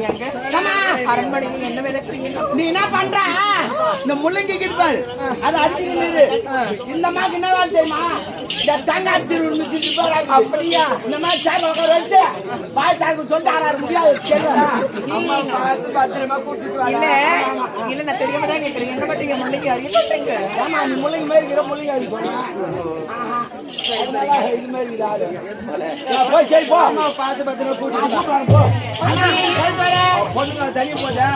எங்க அரண்மனையில் என்ன வேலை செய்யணும்? நீ என்ன பண்ற? இந்த முள்ளங்கி அது அடிச்சு இந்த மாதிரி என்ன வேலை தெரியுமா? இந்த தேங்காய் திருவிழா அப்படியா? இந்த மாதிரி சேர் உட்கார வச்சு பாய் தாக்கு ஆறாரு முடியாது. பத்திரமா கூட்டிட்டு இல்ல. இல்ல நான் தெரியாம தான் கேக்குறேன். என்ன பட்டீங்க முன்னைக்கு அறியப்பட்டீங்க ஆமா நீ முள்ளங்கி மாதிரி இருக்கிற முள்ளங்கி பார்த்து பத்திரமா கூட்டிட்டு வா போய் தண்ணி போதா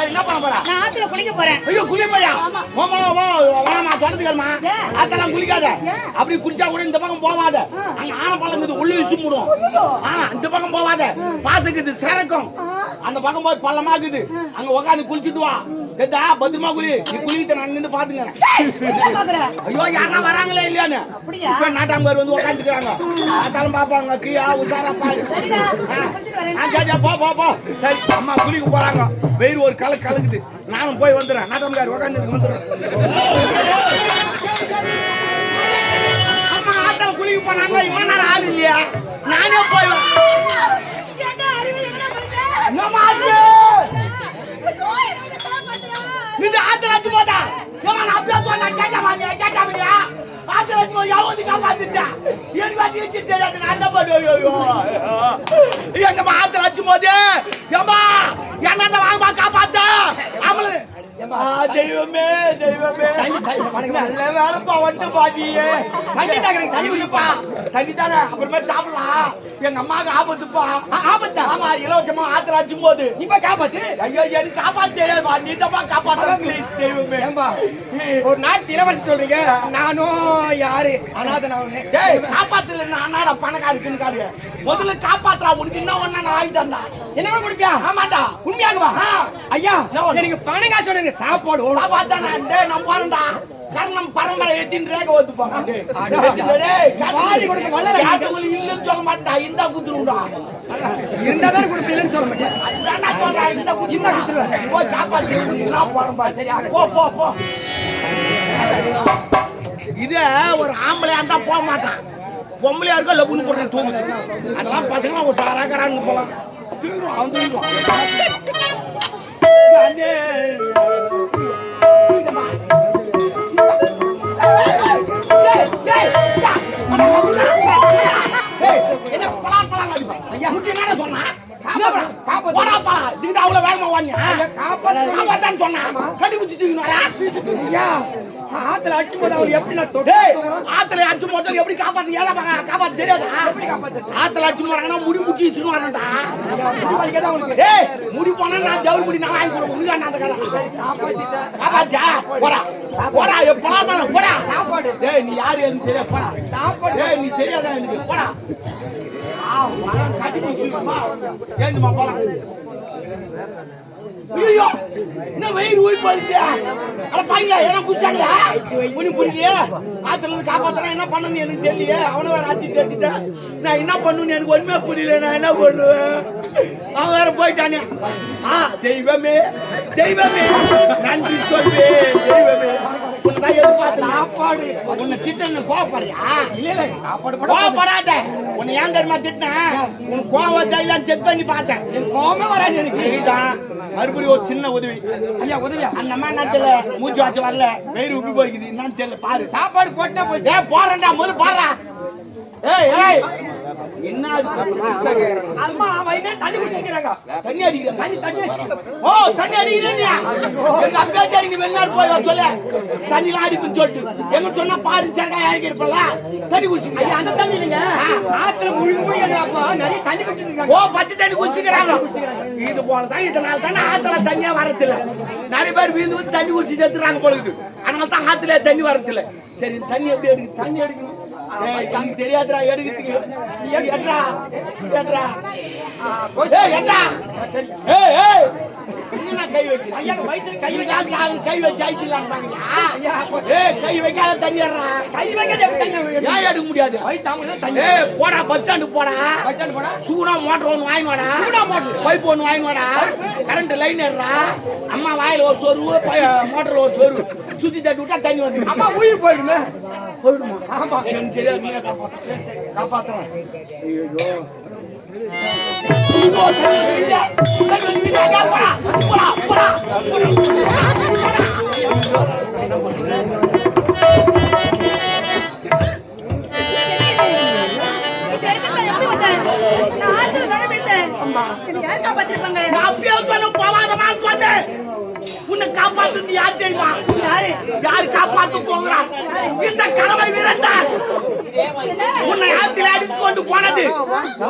என்ன பண்ண போறா நான் ஆத்துல குளிக்க போறேன் ஐயோ குளி போயா மாமா வேணாமா தொடர்ந்துக்கல்மா அதெல்லாம் குளிக்காத அப்படி குளிச்சா கூட இந்த பக்கம் போவாத அங்க ஆன பழம் இருக்குது உள்ள வச்சு மூடும் ஆனா இந்த பக்கம் போவாத பாத்துக்குது சிறக்கும் அந்த பக்கம் போய் பள்ளமாக்குது அங்க உட்காந்து குளிச்சுட்டு வா கேட்டா பத்திரமா குளி நீ குளிக்கிட்ட நான் நின்று பாத்துங்க ஐயோ யாரா வராங்களே இல்லையான்னு? அப்படியா? இப்ப நாட்டாம்பேர் வந்து உட்காந்துக்கிறாங்க அதெல்லாம் பாப்பாங்க கீழா உஷாரா பாரு. போ போ போ. சரி அம்மா குளிக்க போறாங்க. வெயில் ஒரு கலக்கு கலக்குது. நானும் போய் வந்துடுறேன். நாட்டம்கார் உட்காந்து அம்மா ஆத்தால குளிக்க போனாங்க இவன் நேரம் ஆள் இல்லையா? நானே போய் வா- ஏண்டா அறிவியல் என்ன பண்ற என்னம்மா ஆச்சு? இந்த ஆத்துல போதா நான் அப்படியே சொன்னா கேட்க மாட்டியா கேட்க மாட்டியா ஆத்துல அச்சு போய் எவ்வளவு காப்பாத்திட்டா எனக்கு வாட்டி வச்சு தெரியாது நான் என்ன பண்ணுவேன் எங்கம்மா ஆத்துல அச்சு போது ஏமா என்ன வாங்கம்மா காப்பாத்த தெய்வமே தெய்வமே. நல்ல வேலைப்பா வந்து பாட்டியே தண்ணி தாக்குறேன் தண்ணி குடிப்பா. தண்ணி தானே அப்புறமே சாப்பிடலாம். எங்க அம்மாவுக்கு ஆபத்துப்பா. ஆபத்தா? ஆமா இலவசமா ஆத்துல அச்சும் போது. இப்ப காப்பாத்து. ஐயோ எனக்கு காப்பாத்த தெரியாதுமா நீ தான் காப்பாத்த தெய்வமே. ஒரு நாட்டு இளவரசி சொல்றீங்க. நானும் யாரு? அனாதை நான் டேய் காப்பாத்துல அண்ணாடா பணக்காரருக்குன்னு காரு முதல்ல காப்பாத்துறா உனக்கு என்ன ஒண்ணா நான் வாங்கி தந்தா என்ன முடிப்பியா ஆமாடா உண்மையாக வா ஆ. ஐயா? எனக்கு பணம் காசு சாப்பாடு வேணும். காப்பாத்தானே டேய் நான் போறேன்டா. கர்ணம் பரம்பரை எத்தின் ரேக வந்து. கேட்டவங்களுக்கு இல்லன்னு சொல்ல மாட்டா இந்தா குத்துருடா இருந்தா தானே கொடுப்பீங்கன்னு சொல்ல மாட்டேன் அதான்டா சொல்றேன் இந்த குத்துருடா குத்துருவேன். போய் காப்பாத்து நான் போறேன் பாரு சரியா? போ போ போ. இது ஒரு ஆம்பளையா இருந்தா போக மாட்டான். பொம்பளையா இருக்க லபுன்னு போட்டு தூங்குது. அதெல்லாம் பசங்க ஒரு சாராக்கறான்னு போலாம். தூங்குறோம் அவன் தூங்குவான் போடாப்பா, இதுக்கு அவ்வளவு வேகமா ஓடுனியா? காப்பாத்து. காப்பாத்தான்னு சொன்னா. கட்டி குச்சி தூக்கினாரா? ஐயா ஆத்துல அடிச்சு போது அவர் எப்படி நான் டேய், ஆத்துல அடிச்சு மொத்தம் எப்படி காப்பாத்து மகன் காப்பாத்து தெரியாதா? ஆத்துல அடிச்சு போறாங்கன்னா முடி உங்களுக்கு டேய் முடி போனா நான் முடி நான் வாங்கி கொடுப்பேன். உனக்கு என்ன அந்த கதை. காப்பாத்திட்டேன். காப்பாச்சா போடா. போடா எப்படா போடா சாப்பாடு. டேய் நீ யாரு எனக்கு தெரியாது. போடா. சாப்பாடு. டேய் நீ தெரியாதா எனக்கு? போடா. ஏந்துமா போலாம் ஐயோ என்ன வெயில் ஊய் போயிட்டு அட பையன் என்ன குச்சாங்களா புனி புரியலையே ஆத்துல இருந்து காப்பாத்தனா என்ன பண்ணணும் எனக்கு தெரியலையே அவனை வேற ஆச்சு தெரிஞ்சுட்டேன் நான் என்ன பண்ணுன்னு எனக்கு ஒண்ணுமே புரியல நான் என்ன பண்ணுவேன் அவன் வேற போயிட்டானே ஆ தெய்வமே தெய்வமே நன்றி சொல்வே தெய்வமே. சாப்பாடு. உன்னை திட்ட கோவப்படுறியா? இல்ல இல்ல சாப்பாடு போட கோவப்படாத. உன்னை ஏன் தெரியுமா திட்டினேன் உன் கோவம் தைலாம் செக் பண்ணி பார்த்தேன். கோவமே வராது எனக்கு. மறுபடியும் ஒரு சின்ன உதவி. ஐயா உதவியா? அந்த அம்மா என்ன தெரியல? மூச்சு வாச்சு வரல. வயிறு உப்பி போய்க்குது என்னன்னு தெரியல. பாரு. சாப்பாடு போட்டா போய் போறேன்டா. முதல்ல பாடுறா ஏய் ஏய். என்ன அது? அம்மா வயிறு தண்ணி குடிச்சிக்கிறாங்க தண்ணி அடிக்கிறேன் தண்ணி தண்ணி வச்சுக்கோ. ஓ தண்ணி அடிக்கிறேன்யா எங்க அப்பா வெளிநாடு போய் சொல்ல தண்ணி அடிக்குன்னு சொல்லிட்டு எங்க சொன்னா பாரு சரக்கா இறக்கி இருப்பல தண்ணி ஐயா அந்த தண்ணி இல்லைங்க ஆற்றுல முழுங்க அப்பா நிறைய தண்ணி குடிச்சிருக்காங்க ஓ பச்சை தண்ணி குடிச்சிக்கிறாங்க இது போலதான் இதனால தானே ஆத்துல தண்ணியா வரதில்லை நிறைய பேர் வீந்து வந்து தண்ணி குடிச்சு செத்துறாங்க பொழுது அதனால தான் ஆத்துல தண்ணி வரதில்லை சரி தண்ணி எப்படி எடுக்கு தண்ணி எடுக்கணும் தெரியாதுடா எடுக்கிறதுக்கு. ஏய் ஏய் கை ஐயா வயித்துல கை வைக்க வைக்காத கை வச்சு ஆயிடுலாம்பாங்க ஏய் கை வைக்காத தண்ணி ஏறா கை வைக்க எப்படி தண்ணி வைக்க? ஏன் எடுக்க முடியாது? போடா பஸ் ஸ்டாண்டு போடா. வச்சாண்டு போனா சூடா மோட்டர் ஒன்று வாங்கி வாடா. சூடா motor? பைப் ஒன்று வாங்கி வாடா. கரண்ட் லைன் ஏறா அம்மா வாயில ஒரு சொருவு மோட்டர்ல ஒரு சொருவு சுத்தி தட்டி விட்டா தண்ணி வந்து அம்மா உயிர் போயிடுமே போயிடுமா ஆமா எனக்கு தெரியாது நீங்க காப்பாத்துறேன் காப்பாத்துறேன் ஐயோ என்னை யார் காப்பாத்திருப்பாங்க? நான் அப்பயே சொன்ன போவாதமா சொன்னேன் உன்னை காப்பாத்துறது யார் தெரியுமா? யாரு? யார் காப்பாத்து போகிறான் இந்த கடமை வீரன்தான் உன்னை ஆத்தில் அடித்து கொண்டு போனது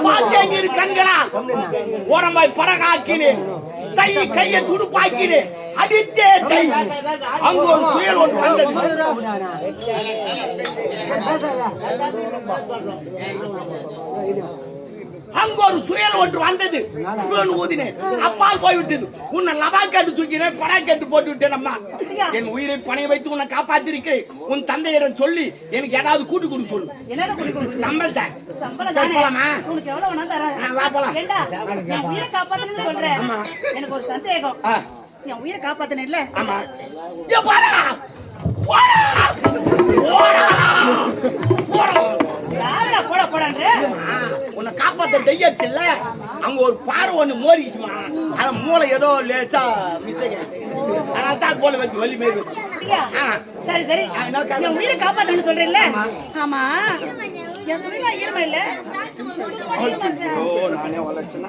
பார்த்தேன் இரு கண்களால் உடம்பாய் படகாக்கினேன் தை கையை துடுப்பாக்கினேன் அடித்தே டை அங்கு ஒரு சுயல் ஒன்று வந்தது. அங்க ஒரு சுயல் ஒன்று வந்தது. சுயல் ஊதினேன். அப்பால் போய்விட்டது. உன்னை லபா கட்டு தூக்கினேன் படா கட்டு போட்டு விட்டேன் அம்மா. என் உயிரை பணைய வைத்து உன்னை காப்பாத்திருக்கேன் உன் தந்தையிடம் சொல்லி எனக்கு ஏதாவது கூட்டு கொடுக்க சொல்லு? சம்பளத்தை? போலாமா? உனக்கு எவ்வளவு வேணாலும் தரேன். வா, போலாம். உயிரை காப்பாத்தணும்னு சொல்றேன். எனக்கு ஒரு சந்தேகம். என் உயிரை காப்பாத்தணும் இல்ல? ஆமா. போடா! போடா! போடா! ஆ, உன்னை காப்பாத்த தையச்சுல்ல அங்க ஒரு பார்வை ஒண்ணு மோதிச்சுமா? அத மூளை ஏதோ லேசா மிஸ்டேக் தான் போல வச்சு வலி மேல். சரி சரி? என் உயிரை காப்பாத்தணும்னு சொல்றேன்ல? ஆமா. என் துணில ஈரமா இல்ல? ஓ நானே வளர்ச்சுனா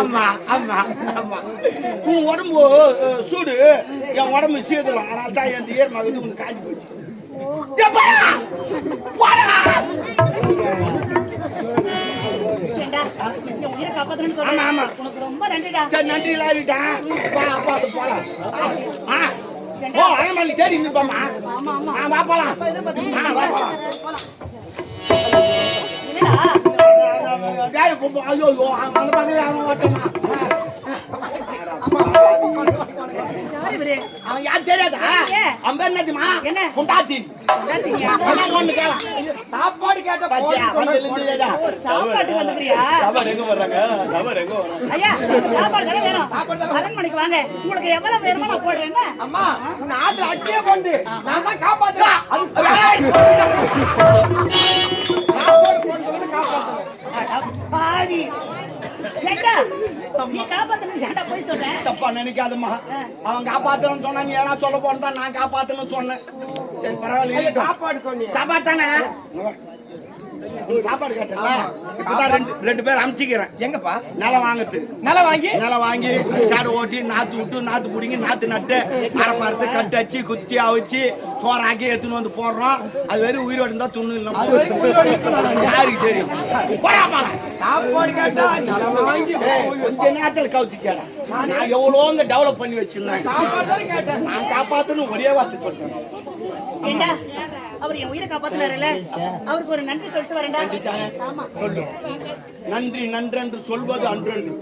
ஆமா ஆமா ஆமா. உன் உடம்பு சூடு. என் உடம்பு சீதலாம் அதனால தான் என் உனக்கு காஞ்சி போச்சு. ஏ, ஆமா, ஆமா. தேடி நிற்பாமா ஆமா ஆமா வா போலாம் ஐயோ அந்த பக்கத்துல அவன் ஓட்டமா அவன் யார் தெரியாதா? ஏ. அவன் பேர் என்னதுமா என்ன? குண்டாத்தி. சாப்பாடு கேட்ட வந்துக்கிறியா? சாப்பாடு எங்க வர்றாங்க சாப்பாடு எங்க வர்றாங்க ஐயா சாப்பாடு தானே வேணும். அரண்மனைக்கு வாங்க. உங்களுக்கு எவ்வளவு வேணுமோ நான் போடுறேன்? அம்மா உன்னை ஆத்துல அடிச்சே கொண்டு. நான் தான் காப்பாத்துறேன். அது சாப்பாடு கொண்டு வந்து காப்பாத்துறேன். அட பாவி. ஏண்டா நீ காப்பாத்தணும் போய் சொல்றேன் தப்பா நினைக்காதம்மா. அவன் காப்பாத்தணும்னு சொன்னா நீ யாரா சொல்ல போறதா நான் காப்பாத்தணும்னு சொன்னேன். சரி பரவாயில்ல. சாப்பாடு சொன்னீங்க சாப்பாடு தானே? சாப்பாடு கேட்டல இப்பதான் ரெண்டு ரெண்டு பேர் அமுச்சிக்கிறேன். எங்கப்பா? நிலம் வாங்குறது. நிலம் வாங்கி? நிலம் வாங்கி சாடு ஓட்டி நாத்து விட்டு நாத்து பிடிங்கி நாத்து நட்டு அரைப்பு அறுத்து கட்டு அடிச்சு குத்தி அவிச்சு சோறாக்கி எடுத்துன்னு வந்து போடுறோம். அது வெறும் உயிரோடு இருந்தா துண்ணு. இல்லை. யாருக்கு தெரியும்? போடா போடா. சாப்பாடு கேட்டா நிலம் வாங்கி கொஞ்ச நேரத்துல நான் எவ்வளோங்க டெவலப் பண்ணி வச்சிருந்தேன்? நான் காப்பாத்தணும் ஒரே வார்த்தை சொல்றேன். ஏண்டா? அவர் என் உயிரை காப்பாத்தினாருல்ல? அவருக்கு ஒரு நன்றி சொல்லிட்டு வரேன்டா. ஆமா. சொல்லு. நன்றி நன்றென்று சொல்வது அன்றென்று.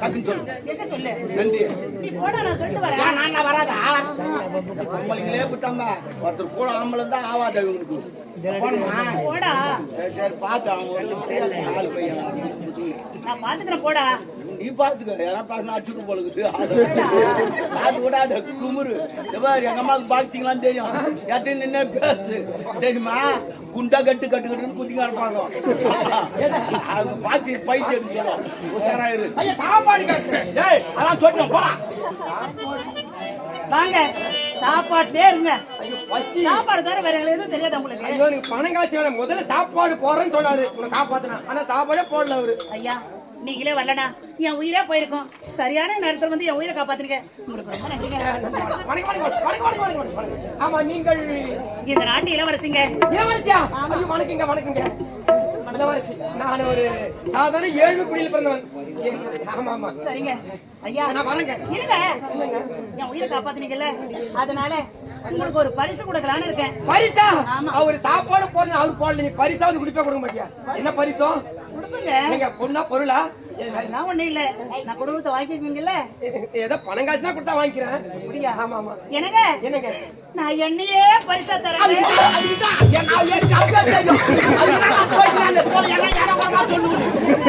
டக்குன்னு சொல்லு. என்ன சொல்லு? நன்றி. நீ போடா நான் சொல்லிட்டு வரேன். ஏன் நான் வராதா? பொம்பளைங்களே விட்டாங்க ஒருத்தர் கூட ஆம்பளை தான் ஆவாத இவங்களுக்கு போணுமா போடா. சரி சரி பார்த்து அவங்க ஒரு பையன். நான் பாத்துக்கிறேன் போடா. நீ பாத்துக்க யாரா பாசன அடிச்சுட்டு போலுக்குது. அது விடாத குமுறு. எங்க அம்மாவுக்கு பாக்ஸிங்லாம் தெரியும். எட்டு நின்று பேசு. தெரியுமா? குண்டா கட்டு கட்டு கட்டுன்னு குதிங்க இருப்பாங்க அது பாக்ஸி பயிற்சி உஷாராயிரு சாப்பாடு டேய் அதான் சொல்லிட்டேன் போடா. வாங்க சாப்பாட்டுலயே இருங்க. சாப்பாடு தவிர வேற எதுவும் தெரியாது உங்களுக்கு? ஐயோ நீங்க பணம் காசு வேணும் முதல்ல சாப்பாடு போடுறேன்னு சொன்னாரு. உன்னை காப்பாத்தினா. ஆனா சாப்பாடே போடல அவரு. ஐயா நீங்களே வரலனா என் உயிரே போயிருக்கும். சரியான நேரத்துல வந்து என் உயிரை காப்பாத்துறீங்க உங்களுக்கு ரொம்ப நன்றிங்க. ஆமா நீங்கள் இந்த நாட்டு இளவரசிங்க. இளவரசியா? வணக்கங்க வணக்கங்க. இளவரசி நான் ஒரு சாதாரண ஏழ்மை குடியில் பிறந்தவன். ஆமா ஆமா. சரிங்க. ஐயா நான் வரேங்க. இருங்க. என் உயிரை காப்பாத்துனீங்கல்ல. அதனால உங்களுக்கு ஒரு பரிசு கொடுக்கலான்னு இருக்கேன். பரிசா. அவர் சாப்பாடு போடணும் அவர் போடல. நீ பரிசாவது குடிப்பே கொடுக்க மாட்டியா என்ன பரிசோ? நீங்க பொண்ணா பொருளா? ஒண்ணும் இல்ல. நான் குடும்பத்தை வாங்கிக்குவீங்கல்ல? ஏதோ பணம் காசு தான் கொடுத்தா வாங்கிக்கிறேன். அப்படியா? ஆமா ஆமா என்னங்க? நான் என்னையே பரிசா தரேன். நான்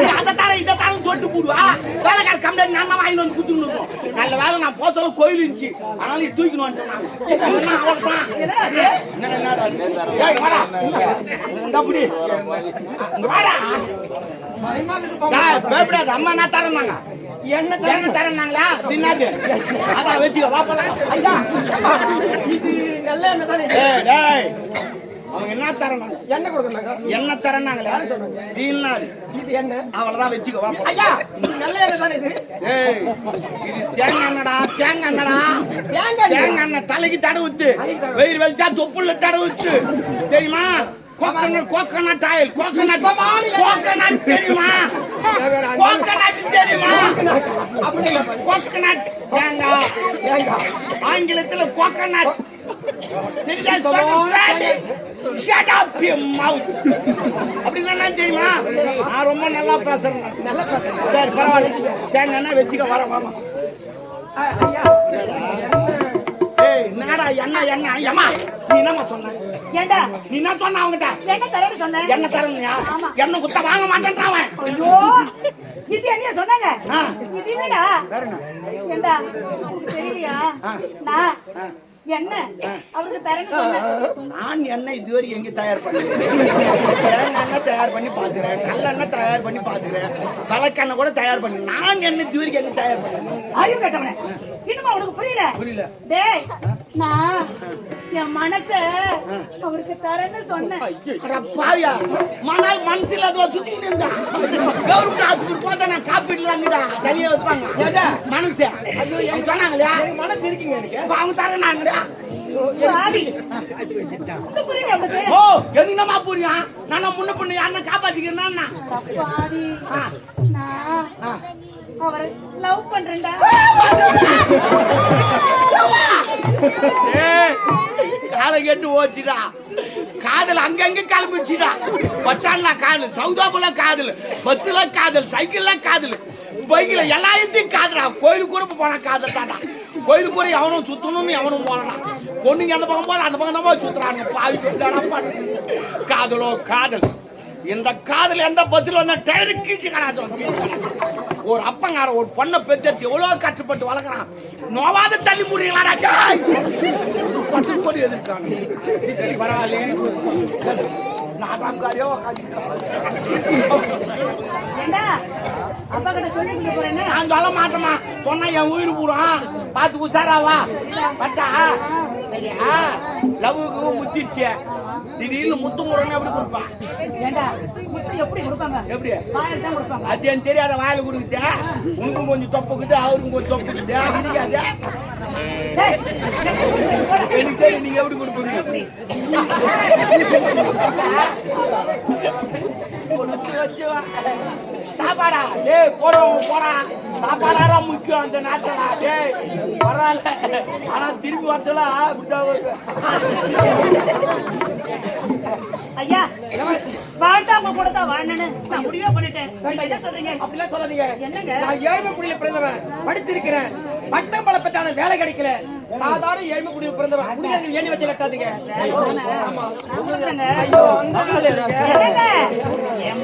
நான் அதை தர இதை தரேன்னு சொல்லிட்டு போடுவா. வேலைக்கார கம்ப்ளைண்ட் நான் தான் வாங்கி வந்து குத்துன்னு இருக்கோம் நல்ல வேலை நான் சொல்ல கோயில் இருந்துச்சு. அதனால தூக்கின்னு வந்துட்டேன் நான். அப்படி. வாடா. பயப்படாத. அம்மா என்ன தரேன்னாங்க என்ன என்ன தரேன்னாங்களா தின்னாது. அதான் வச்சுக்க வா போலாம். ஐயா இது நல்ல எண்ணெய் தானே? டேய் அவங்க என்ன தரேன்னாங்க எண்ணெய் கொடுக்கணுங்க என்ன தரேன்னாங்களே தின்னாது. இது என்ன? அவ்வளவுதான் வச்சுக்க வா ஐயா நல்ல எண்ணெய் தானே இது? ஏய் இது தேங்காய் எண்ணெடா தேங்காய் எண்ணெடா தேங்காய் எண்ணெயா? தலைக்கு தடை ஊத்து வெயில் வெளிச்சா தொப்புள்ள தடை ஊத்து தெரியுமா? Coconut coconut oil coconut coconut தெரியுமா? கோகனட் தெரியுமா? அப்படி. கோகனட் தேங்காய். ஆங்கிலத்துல coconut shut up your mouth அப்படின்னா என்ன தெரியுமா? நான் ரொம்ப நல்லா பேசுறேன். சரி பரவாயில்ல. தேங்காய் எண்ணெய் வச்சுக்க வர வாமா என்னடா என்ன என்ன ஏமா நீ என்னம்மா சொன்ன? ஏண்டா? நீ என்ன சொன்ன அவங்கிட்ட? என்ன தரேன்னு சொன்னேன் என்ன தரணுயா ஆமா. என்ன குத்த வாங்க மாட்டேன்றான் அவன். ஐயோ! இது என்னைய சொன்னாங்க. இது என்னடா? ஏண்டா? தெரியலையா? நான் என்ன? அவருக்கு தரேன்னு சொன்னேன் நான் என்ன இதுவரை எங்க தயார் பண்ணேன் தயார் பண்ணி பாத்துக்கிறேன் கல்லெண்ணெய் தயார் பண்ணி பாத்துக்கிறேன் விளக்கெண்ணெய் கூட தயார் பண்ணி நான் என்ன இதுவரைக்கும் எங்க தயார் பண்ணேன் அறிவு கேட்டவனே. இன்னுமா உனக்கு புரியல? புரியல. டேய் நான் என் மனச அவருக்கு தரேன்னு சொன்னேன். பாவியா மணால் மனசுல அதோ சுத்திட்டு இருந்தா. கவர்மெண்ட் ஆஸ்பத்திரி போதா நான் காப்பீடுலாங்கடா தனியா வைப்பாங்க. மனசு. ஐயோ சொன்னாங்களா மனசு இருக்குங்க எனக்கு? அவங்க அவனுக்கு ஓ என்னமா புரியும்? நான் முன்ன பொண்ணு யாருன்னா காப்பாத்திக்கிறேன்னா அவரை லவ் பண்றேன்டா. காலை கேட்டு ஓச்சுடா. காதல் அங்கங்க கிளம்பிச்சுடா பச்சான்ல காதல் சவுதாபுல காதல் பஸ்ல காதல் சைக்கிள்ல காதல் பைக்கில் எல்லாத்தையும் காதலா. கோயிலுக்கு கூட போனா காதல் தாண்டா கோயிலுக்கு கூட எவனும் சுத்தணும்னு எவனும் போறான் பொண்ணுங்க அந்த பக்கம் போது அந்த பக்கம் தான் போய் சுத்துறாங்க பாவி காதலோ காதல். இந்த காதல் எந்த பஸ்ல வந்தா டயரு கீழ்ச்சி ஒரு அப்பங்கார ஒரு பொண்ணை பெத்தெடுத்து எவ்வளவு கஷ்டப்பட்டு வளர்க்குறான். நோவாத தள்ளி முடியலாடா பசு கொடி எதிர்க்காங்க சரி பரவாயில்ல நாட்டாம்காரியோ அப்பா கிட்ட சொல்லி போறேன்னு? நான் சொல்ல மாட்டேமா சொன்னா என் உயிர் பூரம் பார்த்து உசாராவா பட்டா. சரியா லவ்வுக்கு முத்திச்சு திடீர்னு முத்து முறைன்னு எப்படி கொடுப்பான்? எப்படி கொடுப்பாங்க? எப்படி? வாயில் தான் கொடுப்பாங்க. அது எனக்கு தெரியாத வாயில கொடுக்குதா. உனக்கும் கொஞ்சம் தொப்புக்குது அவருக்கும் கொஞ்சம் தொப்புக்குது. கிடைக்காது எனக்கு தெரியும் நீங்க எப்படி கொடுப்பீங்க. சாப்பாடா? டேய் போறோம் போடா. சாப்பாடா முக்கியம் அந்த நாட்டடா டேய் பரவாயில்ல. ஆனா திருப்பி வரச்சல ஐயா வாழ்ந்தாம கூட தான் வாழணும்னு நான் முடிவே பண்ணிட்டேன். என்ன சொல்றீங்க? அப்படிலாம் சொல்லாதீங்க. என்னங்க? நான் ஏழ்மை குடியில பிறந்தவன். படிச்சிருக்கிறேன் பட்டம் பலப்பட்டான வேலை கிடைக்கல. சாதாரண ஏழ்மை குடியில் பிறந்தவன் குடியில் ஏணி வச்சு கட்டாதீங்க.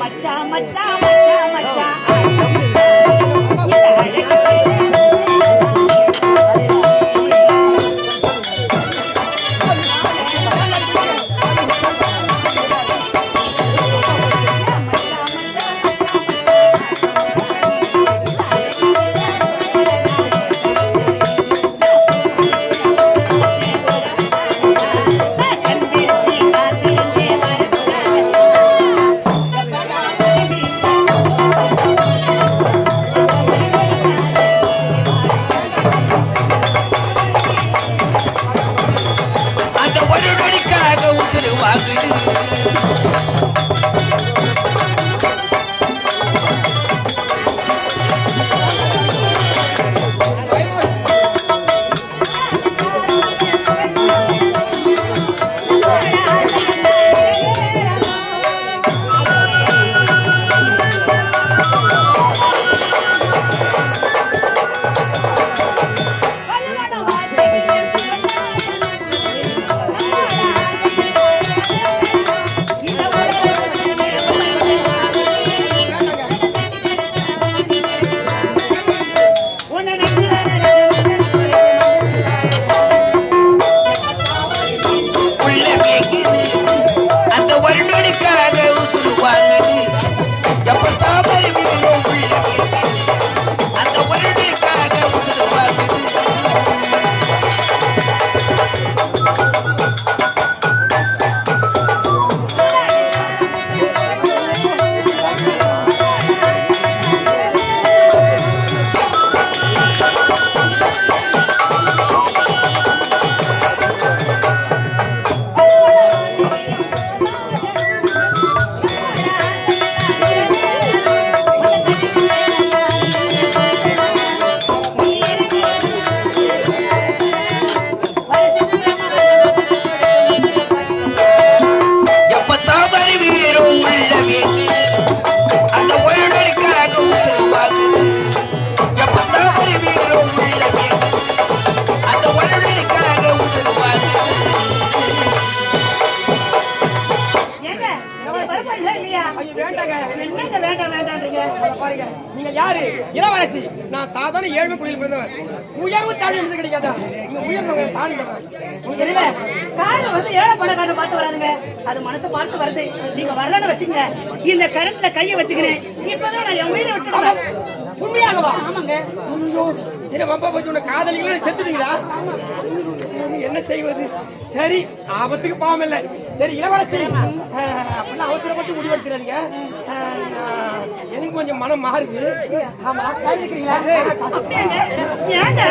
மச்சா மச்சா மச்சா மச்சா. ஏழ்மை குடியில் பிறந்தவர். உயர்வு தாழ்வு வந்து கிடைக்காதா? உயர்வு தாழ்ந்தவர் உங்களுக்கு தெரியல காரணம் வந்து ஏழை பணக்காரன் பார்த்து வராதுங்க. அது மனசு பார்த்து வருது நீங்க வரலன்னு வச்சுங்க இந்த கரண்ட்ல கையை வச்சுக்கிறேன் இப்பதான் நான் என் உயிரை விட்டுடுவேன் உண்மையாகவா? ஆமாங்க. என்ன சரி போச்சு? உன்னை காதலிங்களா செத்துட்டீங்களா? என்ன செய்வது? சரி ஆபத்துக்கு பாவம் இல்லை. சரி இளவரசி. அப்படிலாம் அவசரப்பட்டு முடிவெடுத்துறாதீங்க. அஹ், எனக்கு கொஞ்சம் மனம் மாறுது. ஆமா. அப்படியாங்க. ஏங்க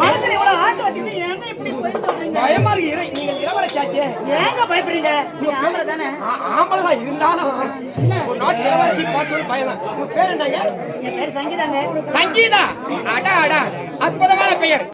மனசுல இவ்வளவு ஆசை வச்சுக்கிட்டு ஏங்க இப்படி போய் சொல்றீங்க? பயமா இருக்கு. இறை- நீங்க இளவரசி ஆச்சே. ஏங்க பயப்படுறீங்க? நீ ஆம்பளை தானே? ஆ- ஆம்பளை தான் இருந்தாலும் ஒரு நாட்டு இளவரசி பார்த்து பயம் உங்க பேர் என்னங்க? என் பேர் சங்கீதாங்க. சங்கீதா. அடா அடா. அற்புதமான பெயர்.